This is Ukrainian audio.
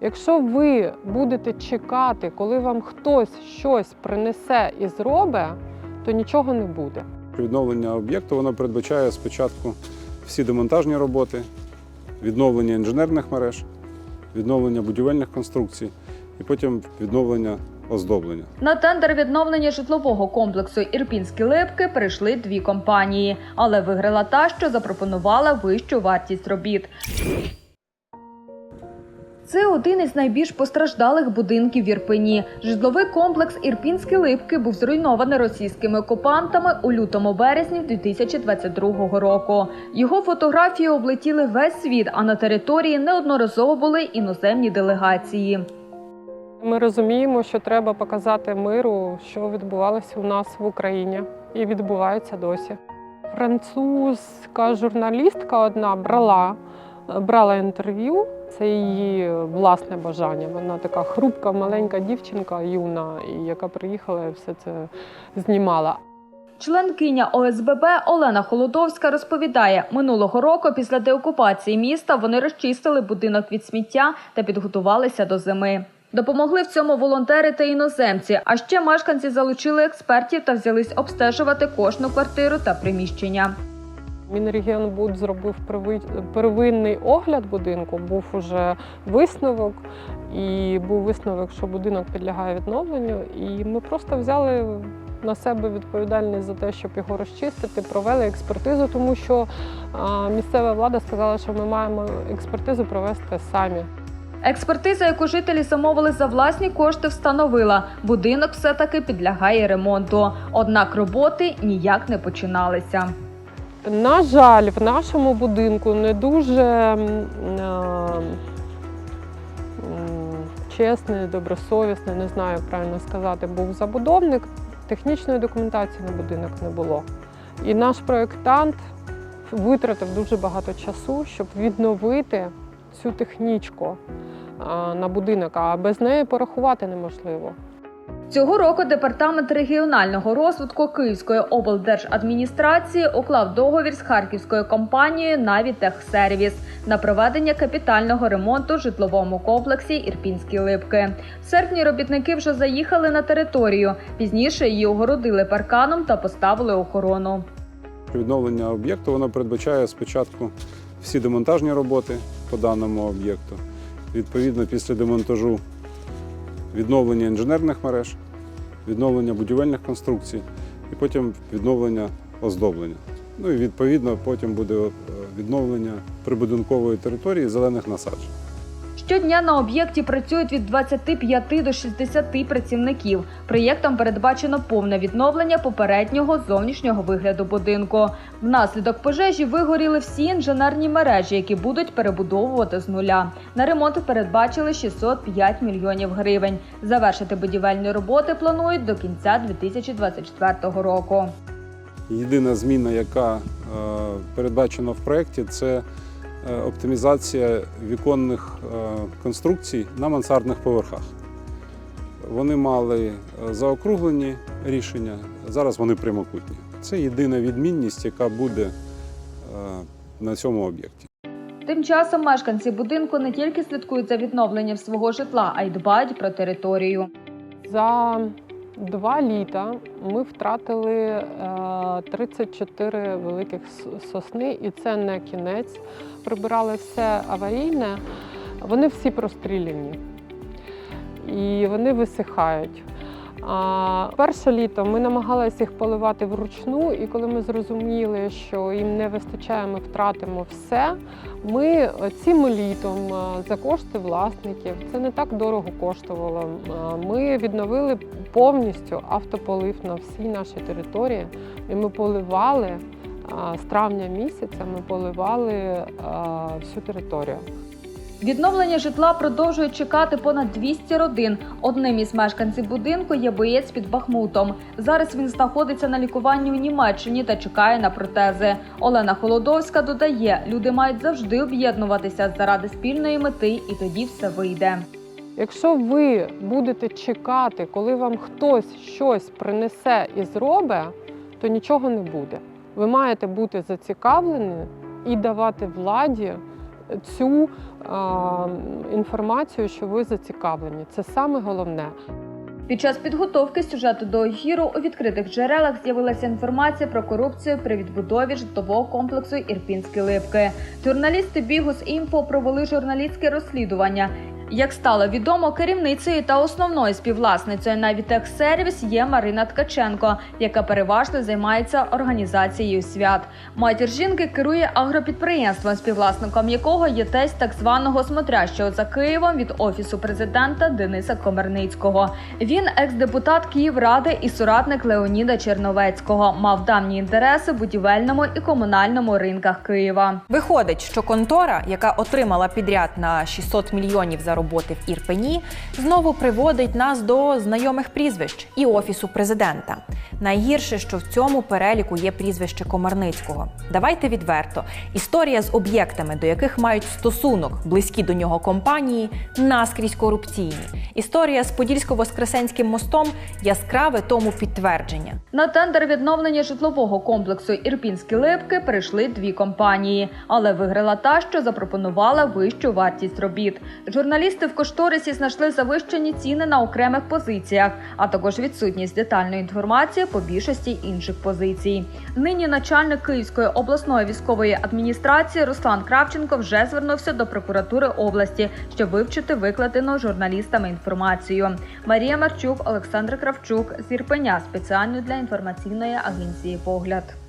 Якщо ви будете чекати, коли вам хтось щось принесе і зробить, то нічого не буде. Відновлення об'єкту воно передбачає спочатку всі демонтажні роботи, відновлення інженерних мереж, відновлення будівельних конструкцій і потім відновлення оздоблення. На тендер відновлення житлового комплексу Ірпінські липки прийшли дві компанії, але виграла та, що запропонувала вищу вартість робіт. Це один із найбільш постраждалих будинків в Ірпені. Житловий комплекс Ірпінські липки був зруйнований російськими окупантами у лютому березні 2022 року. Його фотографії облетіли весь світ, а на території неодноразово були іноземні делегації. Ми розуміємо, що треба показати миру, що відбувалося у нас в Україні і відбувається досі. Французька журналістка одна брала, брала інтерв'ю. Це її власне бажання. Вона така хрупка, маленька дівчинка, юна, яка приїхала і все це знімала. Членкиня ОСББ Олена Холодовська розповідає, минулого року після деокупації міста вони розчистили будинок від сміття та підготувалися до зими. Допомогли в цьому волонтери та іноземці. А ще мешканці залучили експертів та взялись обстежувати кожну квартиру та приміщення. Мінрегіонбуд зробив первинний огляд будинку, був уже висновок, і був висновок, що будинок підлягає відновленню. І ми просто взяли на себе відповідальність за те, щоб його розчистити, провели експертизу, тому що місцева влада сказала, що ми маємо експертизу провести самі. Експертиза, яку жителі замовили за власні кошти, встановила, будинок все-таки підлягає ремонту. Однак роботи ніяк не починалися. На жаль, в нашому будинку не дуже чесний, добросовісний, не знаю, як правильно сказати, був забудовник. Технічної документації на будинок не було. І наш проєктант витратив дуже багато часу, щоб відновити цю технічку на будинок, а без неї порахувати неможливо. Цього року департамент регіонального розвитку Київської облдержадміністрації уклав договір з харківською компанією «Навітехсервіс» на проведення капітального ремонту в житловому комплексі Ірпінські липки. В серпні робітники вже заїхали на територію. Пізніше її огородили парканом та поставили охорону. Відновлення об'єкту воно передбачає спочатку всі демонтажні роботи по даному об'єкту. Відповідно, після демонтажу відновлення інженерних мереж, відновлення будівельних конструкцій і потім відновлення оздоблення. Ну і відповідно потім буде е, відновлення прибудинкової території зелених насаджень. Щодня на об'єкті працюють від 25 до 60 працівників. Проєктом передбачено повне відновлення попереднього зовнішнього вигляду будинку. Внаслідок пожежі вигоріли всі інженерні мережі, які будуть перебудовувати з нуля. На ремонт передбачили 605 мільйонів гривень. Завершити будівельні роботи планують до кінця 2024 року. Єдина зміна, яка е, передбачена в проєкті, це оптимізація віконних е, конструкцій на мансардних поверхах. Вони мали е, заокруглені рішення, зараз вони прямокутні. Це єдина відмінність, яка буде е, на цьому об'єкті. Тим часом мешканці будинку не тільки слідкують за відновленням свого житла, а й дбають про територію. За два літа ми втратили е, 34 великих сосни, і це не кінець. Прибирали все аварійне. Вони всі простріляні і вони висихають. А перше літо ми намагалися їх поливати вручну, і коли ми зрозуміли, що їм не вистачає, ми втратимо все. Ми цим літом за кошти власників, це не так дорого коштувало. Ми відновили повністю автополив на всій нашій території, і ми поливали з травня місяця. Ми поливали всю територію. Відновлення житла продовжують чекати понад 200 родин. Одним із мешканців будинку є боєць під Бахмутом. Зараз він знаходиться на лікуванні у Німеччині та чекає на протези. Олена Холодовська додає, люди мають завжди об'єднуватися заради спільної мети, і тоді все вийде. Якщо ви будете чекати, коли вам хтось щось принесе і зробить, то нічого не буде. Ви маєте бути зацікавлені і давати владі цю інформацію, що ви зацікавлені. Це саме головне. Під час підготовки сюжету до ефіру у відкритих джерелах з'явилася інформація про корупцію при відбудові житлового комплексу Ірпінські липки. Журналісти Бігус інфо провели журналістське розслідування. Як стало відомо, керівницею та основною співвласницею Навітек Сервіс є Марина Ткаченко, яка переважно займається організацією свят. Матір жінки керує агропідприємством, співвласником якого є тесть так званого смотрящого за Києвом від офісу президента Дениса Комерницького. Він екс-депутат Київради і соратник Леоніда Черновецького. Мав давні інтереси в будівельному і комунальному ринках Києва. Виходить, що контора, яка отримала підряд на 600 мільйонів за роботи в Ірпені, знову приводить нас до знайомих прізвищ і офісу президента. Найгірше, що в цьому переліку є прізвище Комарницького. Давайте відверто. Історія з об'єктами, до яких мають стосунок близькі до нього компанії, наскрізь корупційні. Історія з Подільсько-Воскресенським мостом яскраве тому підтвердження. На тендер відновлення житлового комплексу Ірпінські липки прийшли дві компанії, але виграла та, що запропонувала вищу вартість робіт. Журналісти в кошторисі знайшли завищені ціни на окремих позиціях, а також відсутність детальної інформації по більшості інших позицій. Нині начальник Київської обласної військової адміністрації Руслан Кравченко вже звернувся до прокуратури області, щоб вивчити викладену журналістами інформацію. Марія Марчук, Олександр Кравчук з Ірпеня спеціально для інформаційної агенції Погляд.